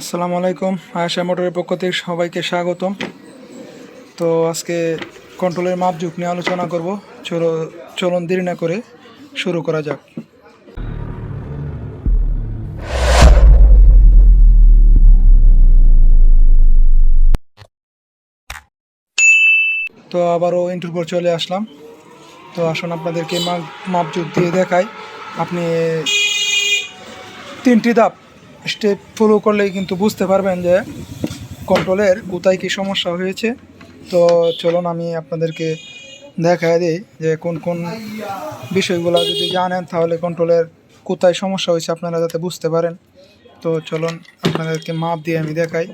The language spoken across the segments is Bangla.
আসসালামু আলাইকুম আয়সা মোটরের পক্ষ থেকে সবাইকে স্বাগতম। তো আজকে কন্ট্রোলের মাপঝুঁক নিয়ে আলোচনা করব। চলো, চলন দেরি না করে শুরু করা যাক। তো আবারও ইন্টার পর চলে আসলাম। তো আসুন আপনাদেরকে মাপ মাপঝুঁক দিয়ে দেখাই। আপনি তিনটি ধাপ স্টেপ ফলো করলেই কিন্তু বুঝতে পারবেন যে কন্ট্রোলের কোথায় কী সমস্যা হয়েছে। তো চলুন আমি আপনাদেরকে দেখায় দিই যে কোন কোন বিষয়গুলো যদি জানেন তাহলে কন্ট্রোলের কোথায় সমস্যা হয়েছে আপনারা যাতে বুঝতে পারেন। তো চলুন আপনাদেরকে মাপ দিয়ে আমি দেখাই।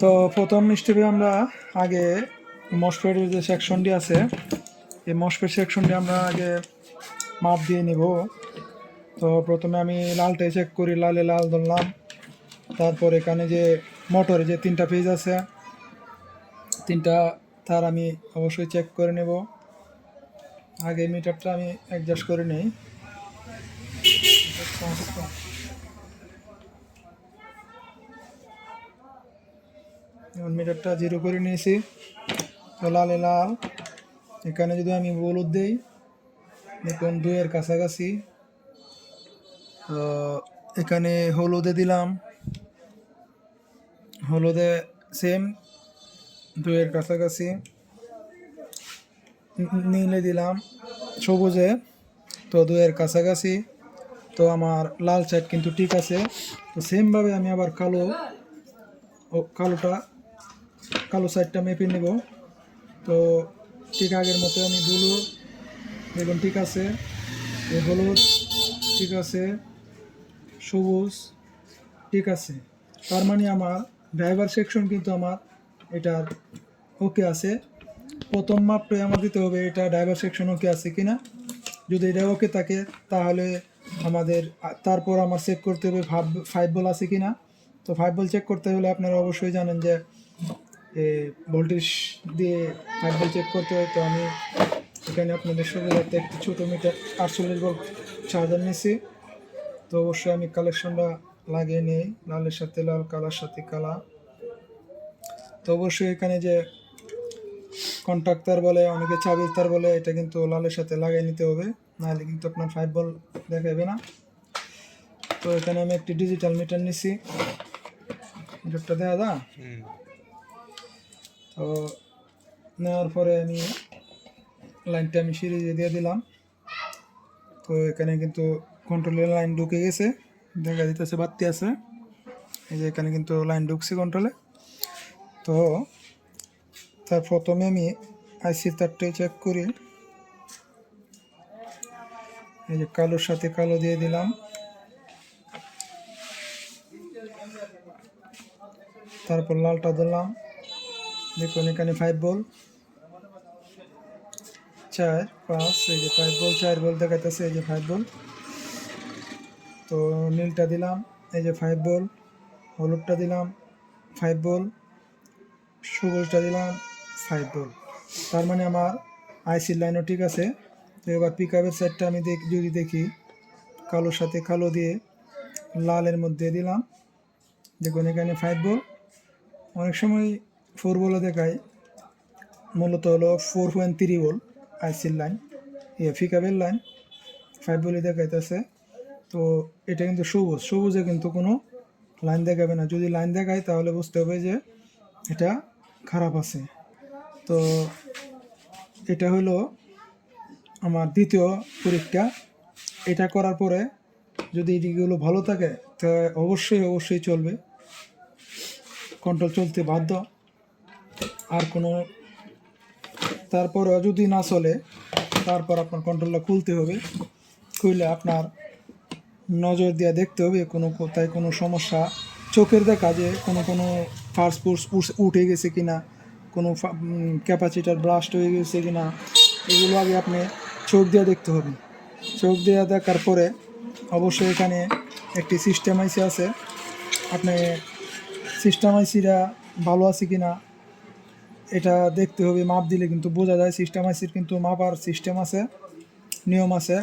তো প্রথম স্টেপে আমরা আগে মসফেটের যে সেকশনটি আছে, এই মসফেট সেকশনটি আমরা আগে মাপ দিয়ে নিব। তো প্রথমে আমি লালটাই চেক করি, লালে লাল ধরলাম। তারপর এখানে যে মোটরে যে তিনটা পেজ আছে, তিনটা তার আমি অবশ্যই চেক করে নেব। আগে মিটারটা আমি অ্যাডজাস্ট করে নেই। মিটারটা জিরো করে নিয়েছি। তো লালে লাল। এখানে যদি আমি হলুদ দিই দেখুন দুইয়ের কাছাকাছি। তো এখানে হলুদে দিলাম। হলুদে সেম দুইয়ের কাছাকাছি। নীলে দিলাম সবুজে, তো দুইয়ের কাছাকাছি। তো আমার লাল সাইড কিন্তু ঠিক আছে। তো সেমভাবে আমি আবার কালো, ও কালোটা, কালো সাইডটা মেপে নেব। তো ঠিক আগের মতো আমি ব্লু দেখুন, ঠিক আছে? এই হলুদ, ঠিক আছে? সবুজ, ঠিক আছে? তার মানে আমার ড্রাইভার সেকশন কিন্তু আমার এটার ওকে আছে। প্রথম মাপটাই আমার দিতে হবে, এটা ড্রাইভার সেকশন ওকে আছে কিনা? যদি এটা ওকে থাকে, তাহলে আমাদের, তারপর আমার চেক করতে হবে ফাইভ ফাইভ বল আছে কিনা? তো ফাইভ বল চেক করতে হলে আপনারা অবশ্যই জানেন যে ভোল্টেজ দিয়ে ফাইভ বল চেক করতে হয়। তো আমি এখানে আপনাদের সুবিধার্থে একটি ছোটো মিটার আটচল্লিশ ভোল্ট চার্জার নিয়েছি তো অবশ্যই আমি কালেকশনটা লাগিয়ে নিই লালের সাথে লাল কালার সাথে কালা। তো অবশ্যই এখানে যে কন্ট্রাক্ট তার বলে অনেকে চাবির তার বলে এটা কিন্তু লালের সাথে লাগিয়ে নিতে হবে। নাহলে কিন্তু আপনার ফাইভ বল দেখাবে না। তো এখানে আমি একটি ডিজিটাল মিটার নিছি। মিটারটা দেওয়া দা তো নেওয়ার পরে আমি লাইনটা আমি সিরিজে দিয়ে দিলাম। তো এখানে কিন্তু কন্ট্রোলের লাইন ঢুকে গেছে। দেখা দিতেছে বাড়তি আছে। এই যে এখানে কিন্তু লাইন ঢুকছে কন্ট্রোলে তো তার প্রথমে আমি আইসির তারটাই চেক করি। এই যে কালোর সাথে কালো দিয়ে দিলাম। তারপর লালটা দিলাম। দেখুন এখানে ফাইভ বল চার, পাঁচ, এই যে ফাইভ বল চার বল দেখাইতেছে, এই যে ফাইভ বল তো নীলটা দিলাম, এই যে ফাইভ বল হলুদটা দিলাম ফাইভ বল সবুজটা দিলাম ফাইভ বল তার মানে আমার আইসির লাইনও ঠিক আছে। তো এবার পিক আপের সাইডটা আমি দেখ, যদি দেখি, কালোর সাথে কালো দিয়ে লালের মধ্যে দিলাম। দেখুন, এখানে ফাইভ বল অনেক সময় ফোর বলও দেখায়, মূলত হলো ফোর পয়েন্ট থ্রি বল আইসির লাইন ইয়ে ফিকাবের লাইন ফাইভ বলে দেখাইতেছে। তো এটা কিন্তু সবুজ, সবুজে কিন্তু কোনো লাইন দেখাবে না। যদি লাইন দেখায় তাহলে বুঝতে হবে যে এটা খারাপ আছে। তো এটা হলো আমার দ্বিতীয় পরীক্ষা। এটা করার পরে যদি এটিগুলো ভালো থাকে, তো অবশ্যই অবশ্যই চলবে। কন্ট্রোল চলতে বাধ্য। আর কোনো তারপরেও যদি না চলে, তারপর আপনার কন্ট্রোলটা খুলতে হবে। খুললে আপনার নজর দিয়ে দেখতে হবে, কোনো কোথায় কোনো সমস্যা। চোখের দেখা যে কোনো কোনো ফার্স্ট ফুস উঠে গেছে কি না কোনো ক্যাপাসিটার ব্লাস্ট হয়ে গেছে কি না এগুলো আগে আপনি চোখ দিয়ে দেখতে হবে। চোখ দিয়ে দেখার পরে অবশ্যই এখানে একটি সিস্টেম আইসি আছে। আপনি সিস্টেম আইসিটা ভালো আছে কিনা এটা দেখতে হবে, মাপ দিলে কিন্তু বোঝা যায়। সিস্টেম আইসির কিন্তু মাপার সিস্টেম আছে, নিয়ম আছে।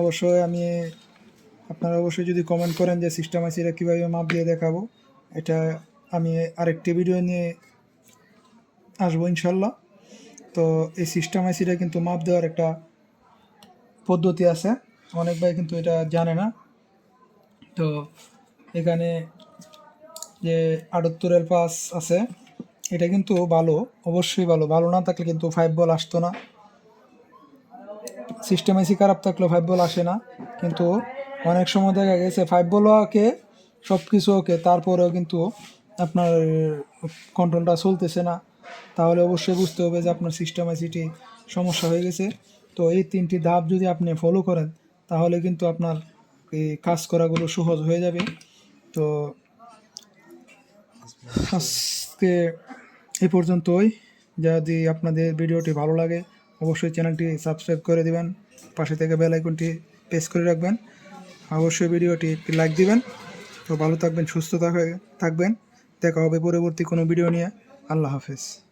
অবশ্যই আমি, আপনারা অবশ্যই যদি কমেন্ট করেন যে সিস্টেম আইসিটা কীভাবে মাপ দিয়ে দেখাবো, এটা আমি আরেকটি ভিডিও নিয়ে আসব ইনশাল্লাহ। তো এই সিস্টেম আইসিটা কিন্তু মাপ দেওয়ার একটা পদ্ধতি আছে। অনেক ভাই কিন্তু এটা জানে না। তো এখানে যে আটাত্তরের পাস আছে এটা কিন্তু ভালো, অবশ্যই ভালো। ভালো না থাকলে কিন্তু ফাইভ বল আসতো না। সিস্টেম এসি খারাপ থাকলেও ফাইভ বল আসে না। কিন্তু অনেক সময় দেখা গেছে ফাইভ বলও ওকে সব কিছু ওকে। তারপরেও কিন্তু আপনার কন্ট্রোলটা চলতেছে না। তাহলে অবশ্যই বুঝতে হবে যে আপনার সিস্টেম এসিটি সমস্যা হয়ে গেছে। তো এই তিনটি ধাপ যদি আপনি ফলো করেন, তাহলে কিন্তু আপনার এই কাজ করাগুলো সহজ হয়ে যাবে। তো আজকে এই পর্যন্তই। যদি আপনাদের ভিডিওটি ভালো লাগে, অবশ্যই চ্যানেলটি সাবস্ক্রাইব করে দিবেন, পাশে থেকে বেল আইকনটি প্রেস করে রাখবেন। অবশ্যই ভিডিওটি একটি লাইক দিবেন। তো ভালো থাকবেন, সুস্থ থাক- থাকবেন। দেখা হবে পরবর্তী কোনো ভিডিও নিয়ে। আল্লাহ হাফেজ।